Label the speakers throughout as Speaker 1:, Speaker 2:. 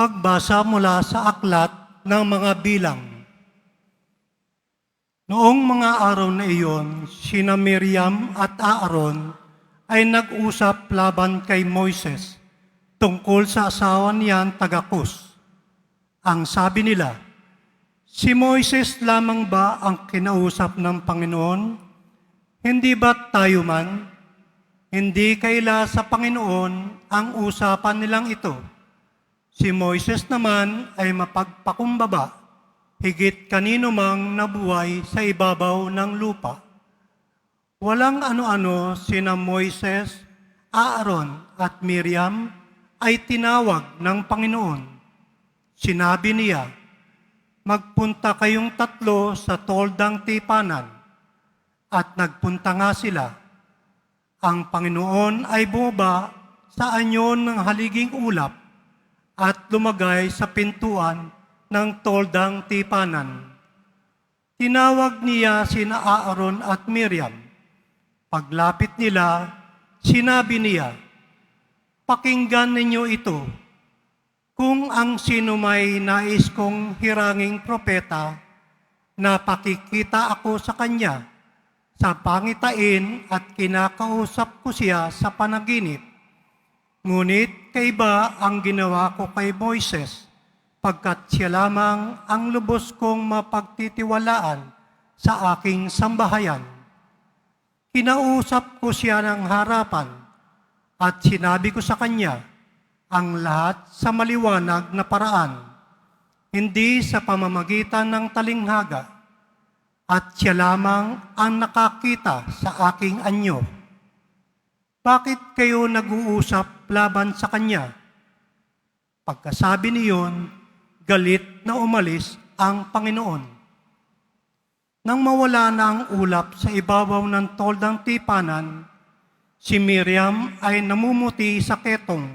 Speaker 1: Pagbasa mula sa aklat ng mga bilang. Noong mga araw na iyon, sina Miriam at Aaron ay nag-usap laban kay Moises tungkol sa asawa niyang tagakus. Ang sabi nila, si Moises lamang ba ang kinausap ng Panginoon? Hindi ba tayo man? Hindi kaila sa Panginoon ang usapan nilang ito. Si Moises naman ay mapagpakumbaba, higit kanino mang nabuhay sa ibabaw ng lupa. Walang ano-ano sina Moises, Aaron at Miriam ay tinawag ng Panginoon. Sinabi niya, Magpunta kayong tatlo sa toldang tipanan. At nagpunta nga sila. Ang Panginoon ay bumaba sa anyon ng haliging ulap at lumagay sa pintuan ng toldang tipanan. Tinawag niya sina Aaron at Miriam. Paglapit nila, sinabi niya, Pakinggan ninyo ito. Kung ang sino may nais kong hiranging propeta, napakikita ako sa kanya sa pangitain at kinakausap ko siya sa panaginip. Ngunit kaiba ang ginawa ko kay Moises, pagkat siya lamang ang lubos kong mapagtitiwalaan sa aking sambahayan. Kinausap ko siya ng harapan at sinabi ko sa kanya ang lahat sa maliwanag na paraan, hindi sa pamamagitan ng talinghaga, at siya lamang ang nakakita sa aking anyo. Bakit kayo nag-uusap laban sa kanya? Pagkasabi niyon, galit na umalis ang Panginoon. Nang mawala na ang ulap sa ibabaw ng toldang tipanan, si Miriam ay namumuti sa ketong.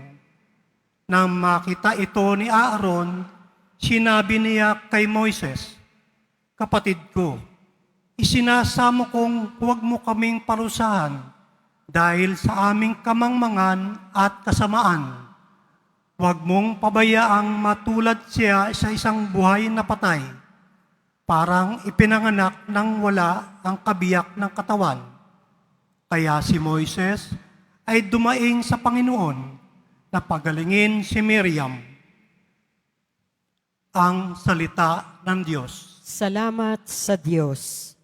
Speaker 1: Nang makita ito ni Aaron, sinabi niya kay Moises, Kapatid ko, isinasamo kong huwag mo kaming parusahan dahil sa aming kamangmangan at kasamaan. Huwag mong pabayaang matulad siya sa isang buhay na patay, parang ipinanganak ng wala ang kabiyak ng katawan. Kaya si Moises ay dumaing sa Panginoon na pagalingin si Miriam. Ang salita ng Diyos.
Speaker 2: Salamat sa Diyos.